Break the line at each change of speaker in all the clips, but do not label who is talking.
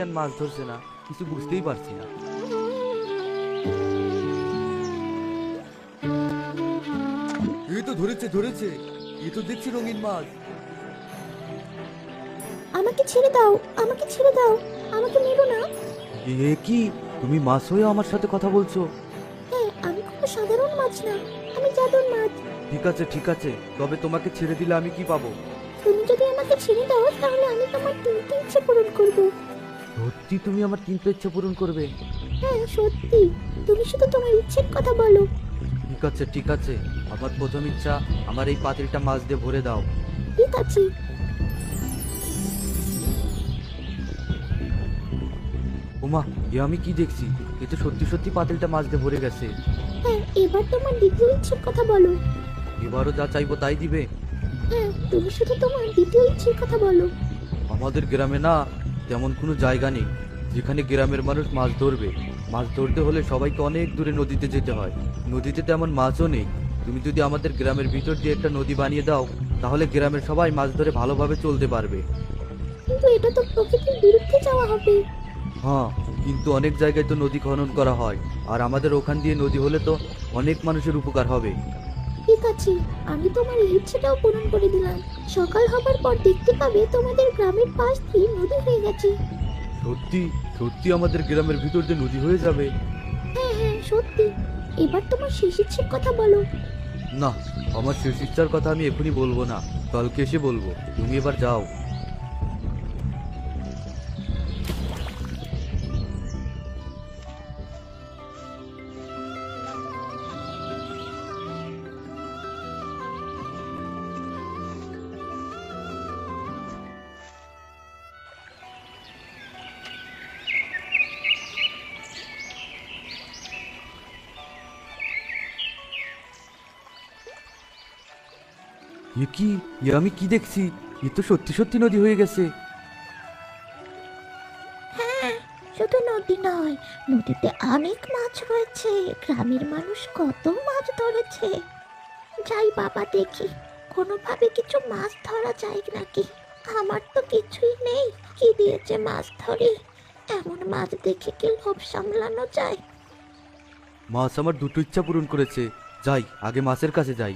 কেন মাছ ধরছে না কিছু বুঝতেই পারছি না। এই তো ধরেছে ধরেছে। এই তো দেখছি রঙিন মাছ।
আমাকে ছেড়ে দাও আমাকে ছেড়ে দাও আমাকে মেরো না।
এ কি? তুমি মাছ হয়ে আমার সাথে কথা বলছো?
হ্যাঁ আমি কোনো সাধারণ মাছ না আমি জাদুর মাছ।
ঠিক আছে ঠিক আছে তবে তোমাকে ছেড়ে দিলে আমি কি পাবো?
তুমি যদি আমাকে ছেড়ে দাও তাহলে আমি তোমার তিনটে ইচ্ছে পূরণ করব।
সত্যি তুমি আমার তিনটে ইচ্ছে পূরণ করবে?
হ্যাঁ সত্যি। তুমি শুধু তোমার ইচ্ছের কথা বলো।
ঠিক আছে ঠিক আছে। আমার প্রথম ইচ্ছা আমার এই পাতিলটা মাছ দিয়ে ভরে দাও।
ঠিক আছে।
ওমা এ আমি কি দেখছি? এ তো সত্যি সত্যি পাতিলটা মাছ দিয়ে ভরে গেছে।
হ্যাঁ এবার তোমার দ্বিতীয় ইচ্ছের কথা বলো।
এবারও যা চাইব তাই দিবে।
হ্যাঁ তুমি শুধু তোমার দ্বিতীয় ইচ্ছের কথা বলো।
আমাদের গ্রামে না তেমন কোনো জায়গা নেই যেখানে গ্রামের মানুষ মাছ ধরবে। মাছ ধরতে হলে সবাইকে অনেক দূরে নদীতে যেতে হয়। নদীতে তেমন মাছও নেই। তুমি যদি আমাদের গ্রামের ভিতর দিয়ে একটা নদী বানিয়ে দাও তাহলে গ্রামের সবাই মাছ ধরে ভালোভাবে চলতে পারবে।
কিন্তু এটা তো প্রকৃতির বিরুদ্ধে যাওয়া হবে।
হ্যাঁ কিন্তু অনেক জায়গায় তো নদী খনন করা হয়। আর আমাদের ওখান দিয়ে নদী হলে তো অনেক মানুষের উপকার হবে।
ঠিক আছে আমি তোমার এই ইচ্ছেটাও পূরণ করে দিলাম। সকাল হবার পর দেখতে পাবে তোমাদের গ্রামের পাশ দিয়ে নদী হয়ে গেছে।
সত্যি? সত্যি আমাদের গ্রামের ভিতর দিয়ে নদী হয়ে যাবে?
হ্যাঁ হ্যাঁ সত্যি। এবার তোমার শেষ ইচ্ছের কথা বলো।
না আমার শেষ ইচ্ছার কথা আমি এখনই বলব না। কালকে এসে বলব। তুমি এবার যাও। এ কি? এ আমি কি দেখছি? এ তো সত্যি সত্যি নদী হয়ে গেছে।
হ্যাঁ শুধু নদী নয় নদীতে অনেক মাছ রয়েছে। গ্রামের মানুষ কত মাছ ধরেছে। যাই বাবা দেখি কোনোভাবে কিছু মাছ ধরা যায় নাকি? আমার তো কিছুই নেই কি দিয়েছে মাছ ধরি? এমন মাছ দেখে কি লোভ সামলানো যায়?
মাছ আমার দুটো ইচ্ছা পূরণ করেছে। যাই আগে মাছের কাছে যাই।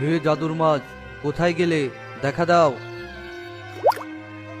হে জাদুর মাছ কোথায় গেলে? দেখা দাও।